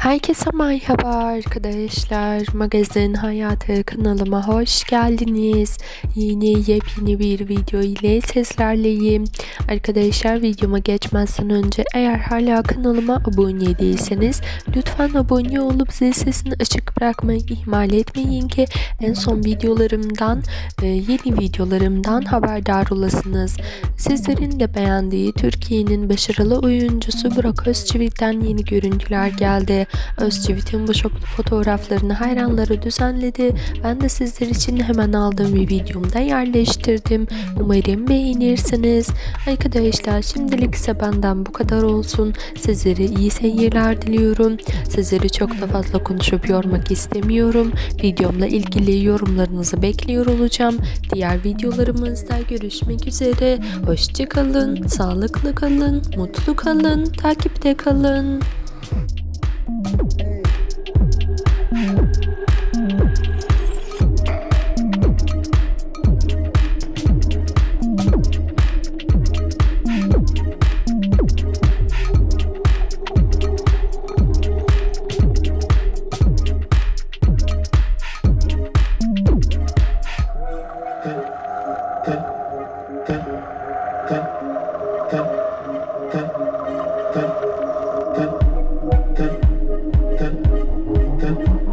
Herkese merhaba arkadaşlar. Magazin Hayatı kanalıma hoş geldiniz. Yine yepyeni bir video ile sizlerleyim. Arkadaşlar videoma geçmezden önce eğer hala kanalıma abone değilseniz lütfen abone olup zil sesini açık bırakmayı ihmal etmeyin ki en son videolarımdan e, yeni videolarımdan haberdar olasınız. Sizlerin de beğendiği Türkiye'nin başarılı oyuncusu Burak Özçivit'ten yeni görüntüler geldi. Özçivit'in bu şoklu fotoğraflarını hayranları düzenledi. Ben de sizler için hemen aldığım bir videomda yerleştirdim. Umarım beğenirsiniz. Arkadaşlar şimdilik ise benden bu kadar olsun. Sizlere iyi seyirler diliyorum. Sizleri çok da fazla konuşup yormak istemiyorum. Videomla ilgili yorumlarınızı bekliyor olacağım. Diğer videolarımızda görüşmek üzere. Hoşçakalın, sağlıklı kalın, mutlu kalın, takipte kalın. Thank you.